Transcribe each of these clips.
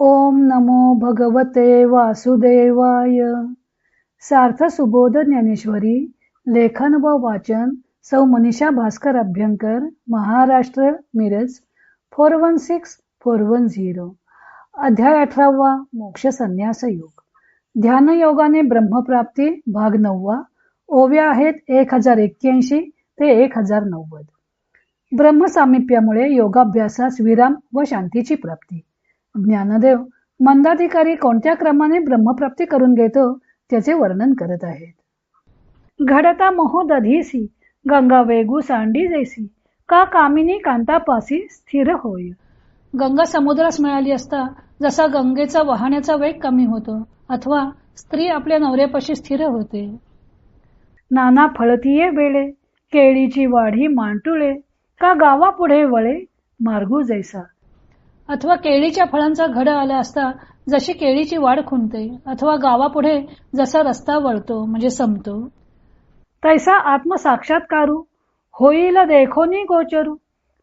ओम नमो भगवते वासुदेवाय. सार्थ सुबोध ज्ञानेश्वरी लेखन व वाचन सौ Manisha Bhaskar Abhyankar Maharashtra Miraj four one six four one zero. अध्याय अठरावा मोक्ष संन्यास योग. ध्यान योगाने ब्रह्मप्राप्ती भाग नववा. ओव्या आहेत एक हजार एक्क्याऐंशी ते एक हजार नव्वद. ब्रह्मसामिप्यामुळे योगाभ्यासास विराम व शांतीची प्राप्ती. ज्ञानदेव मंदाधिकारी कोणत्या क्रमाने ब्रह्मप्राप्ती करून घेतो त्याचे वर्णन करत आहेत. घडता मोहोदधीसी गंगा वेगू सांडी जैसी का कामिनी कांतापासी स्थिर होय. गंगा समुद्रास मिळाली असता जसा गंगेचा वाहण्याचा वेग कमी होतो अथवा स्त्री आपल्या नवऱ्यापाशी स्थिर होते. नाना फळतीये वेळे केळीची वाढी मांटुळे का गावा पुढे वळे मार्गू जैसा. अथवा केळीच्या फळांचा घड आला असता जशी केळीची वाढ खुंटते अथवा गावापुढे जसा रस्ता वळतो म्हणजे संपतो. तैसा आत्मसाक्षात्कारू होईल देखोनी गोचरू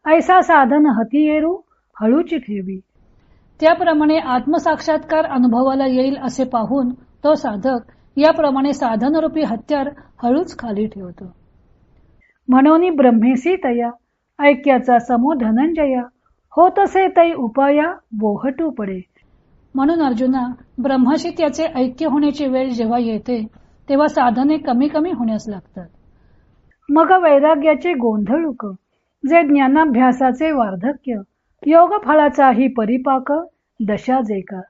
ऐसा साधन हती येरू हळूची ठेवी. त्याप्रमाणे आत्मसाक्षात्कार अनुभवाला येईल असे पाहून तो साधक याप्रमाणे साधनरूपी हत्यार हळूच खाली ठेवतो. म्हणून ब्रह्मेसी तया ऐक्याचा समो धनंजया होतसे तै उपाया बोहटू पडे. म्हणून अर्जुना ब्रह्माशी त्याचे ऐक्य होण्याची वेळ जेव्हा येते तेव्हा साधने कमी कमी होण्यास लागतात. मग वैराग्याचे गोंधळुक जे ज्ञानाभ्यासाचे वार्धक्य योग फळाचाही परिपाक दशा जे का.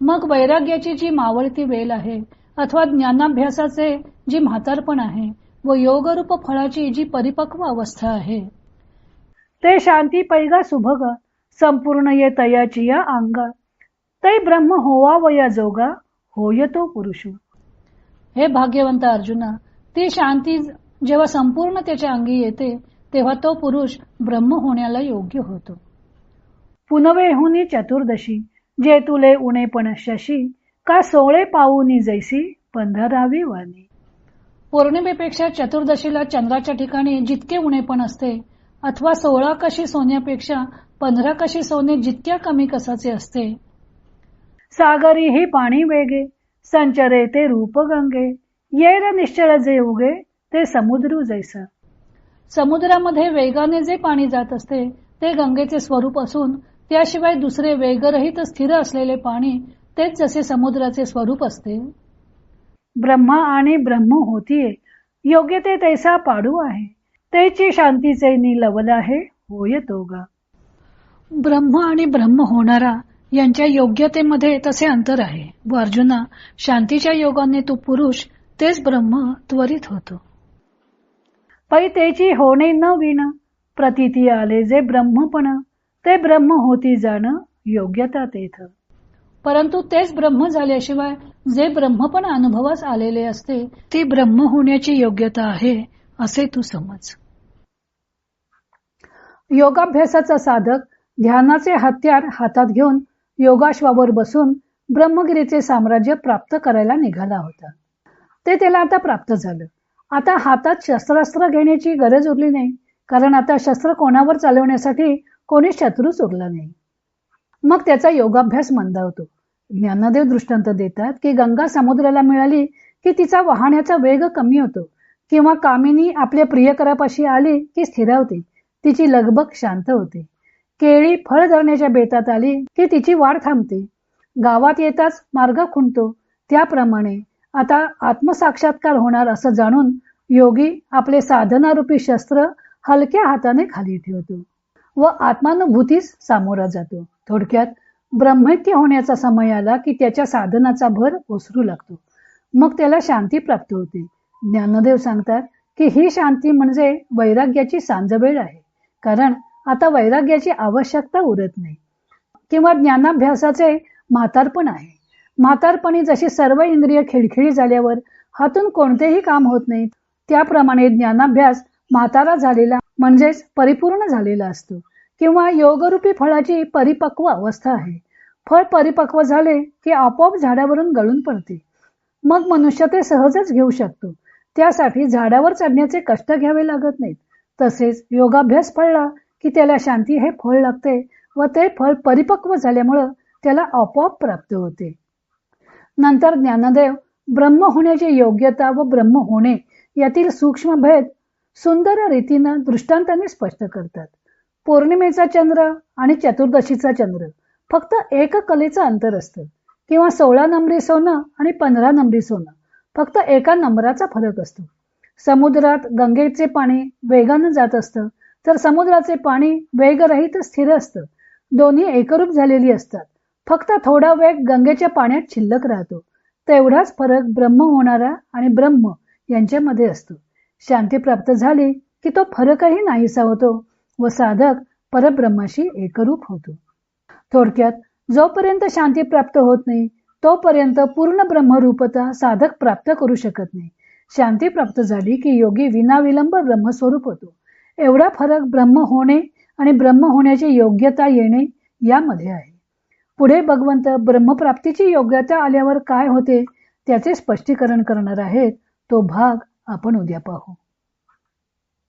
मग वैराग्याची जी मावळती वेल आहे अथवा ज्ञानाभ्यासाचे जी म्हातारपण आहे व योगरूप फळाची जी परिपक्व अवस्था आहे ते शांती पैगा सुभग संपूर्ण ये तयाची या अंगा. तै ब्रह्म होवा जोगा होय तो पुरुष. हे भाग्यवंत अर्जुना ती शांती जेव्हा संपूर्ण त्याच्या अंगी येते तेव्हा तो पुरुष ब्रह्म होण्याला योग्य होतो. पुनवेहुनी चतुर्दशी जे तुले उणे पण शशी का सोळे पाऊनी जैसी पंधरावी वाणी. पौर्णिमेपेक्षा चतुर्दशीला चंद्राच्या ठिकाणी जितके उणेपण असते अथवा सोळा कशी सोन्यापेक्षा पंधरा कशी सोने जितक्या कमी कसाचे असते? सागरी ही पाणी वेगे संचरे ते रूप गंगे येर निश्चळ जे उगे ते समुद्र जैसा. समुद्रामध्ये वेगाने जे पाणी जात असते ते गंगेचे स्वरूप असून त्याशिवाय दुसरे वेगरहित स्थिर असलेले पाणी तेच जसे समुद्राचे स्वरूप असते. ब्रह्मा आणि ब्रह्म होतीये योग्य ते तैसा पाडू आहे. त्याची शांतीचे निलवल आहे. होय तोगा ब्रह्म आणि ब्रह्म होणारा यांच्या योग्यतेमध्ये तसे अंतर आहे. व अर्जुना शांतीच्या योगाने तो पुरुष तेच ब्रह्म त्वरित होतो. पै त्याची होणे न विण प्रतीती आले जे ब्रह्मपण ते ब्रह्म होती जाण योग्यता तेथ. परंतु तेच ब्रह्म झाल्याशिवाय जे ब्रह्मपण अनुभवास आलेले असते ती ब्रह्म होण्याची योग्यता आहे असे तू समज. योगाभ्यासाचा साधक ध्यानाचे हत्यार हातात घेऊन योगाश्वावर बसून ब्रह्मगिरीचे साम्राज्य प्राप्त करायला निघाला होता. ते त्याला आता प्राप्त झालं. आता हातात शस्त्रास्त्र घेण्याची गरज उरली नाही कारण आता शस्त्र कोणावर चालवण्यासाठी कोणी शत्रूच उरला नाही. मग त्याचा योगाभ्यास मंदावतो. ज्ञानदेव दृष्टांत देतात की गंगा समुद्राला मिळाली की तिचा वाहण्याचा वेग कमी होतो. किंवा कामिनी आपल्या प्रियकरापाशी आली की स्थिरावते. तिची लगबग शांत होते. केळी फळ धरण्याच्या बेतात आली की तिची वाढ थांबते. गावात येताच मार्ग खुंटतो. त्याप्रमाणे आता आत्मसाक्षात्कार होणार असं जाणून योगी आपले साधनारूपी शस्त्र हलक्या हाताने खाली ठेवतो व आत्मानुभूतीस सामोरा जातो. थोडक्यात ब्रह्मत्य होण्याचा समय आला की त्याच्या साधनाचा भर ओसरू लागतो. मग त्याला शांती प्राप्त होते. ज्ञानदेव सांगतात की ही शांती म्हणजे वैराग्याची सांजवेळ आहे. कारण आता वैराग्याची आवश्यकता उरत नाही. किंवा ज्ञानाभ्यासाचे म्हातारपण आहे. म्हातारपणी जशी सर्व इंद्रिय खिळखिळी झाल्यावर हातून कोणतेही काम होत नाही त्याप्रमाणे ज्ञानाभ्यास म्हातारा झालेला म्हणजेच परिपूर्ण झालेला असतो. किंवा योगरूपी फळाची परिपक्व अवस्था आहे. फळ परिपक्व झाले की आपोआप झाडावरून गळून पडते. मग मनुष्य ते सहजच घेऊ शकतो. त्यासाठी झाडावर चढण्याचे कष्ट घ्यावे लागत नाहीत. तसेच योगाभ्यास फळला की त्याला शांती हे फळ लागते व ते फळ परिपक्व झाल्यामुळं त्याला आपोआप प्राप्त होते. नंतर ज्ञानदेव ब्रह्म होण्याची योग्यता व ब्रह्म होणे यातील सूक्ष्म भेद सुंदर रीतीनं दृष्टांताने स्पष्ट करतात. पौर्णिमेचा चंद्र आणि चतुर्दशीचा चंद्र फक्त एक कलेचं अंतर असतं. किंवा सोळा नंबरी सोनं आणि पंधरा नंबरी सोनं. फक्त एका नंबराचा फरक असतो. समुद्रात गंगेचे पाणी वेगानं जात असतं तर समुद्राचे पाणी वेगरहित स्थिर असतं. दोन्ही एकरूप झालेली असतात. फक्त थोडा वेग गंगेच्या पाण्यात शिल्लक राहतो. तेवढाच फरक ब्रह्म होणारा आणि ब्रह्म यांच्यामध्ये असतो. शांती प्राप्त झाली की तो फरकही नाहीसा होतो व साधक परब्रह्माशी एकरूप होतो. थोडक्यात जोपर्यंत शांती प्राप्त होत नाही तोपर्यंत पूर्ण ब्रह्मरूपता साधक प्राप्त करू शकत नाही. शांती प्राप्त झाली की योगी विनाविलंब ब्रह्मस्वरूप होतो. एवढा फरक ब्रह्म होणे आणि ब्रह्म होण्याची योग्यता येणे यामध्ये आहे. पुढे भगवंत ब्रह्मप्राप्तीची योग्यता आल्यावर काय होते? त्याचे स्पष्टीकरण करणार आहेत तो भाग आपण उद्या पाहू.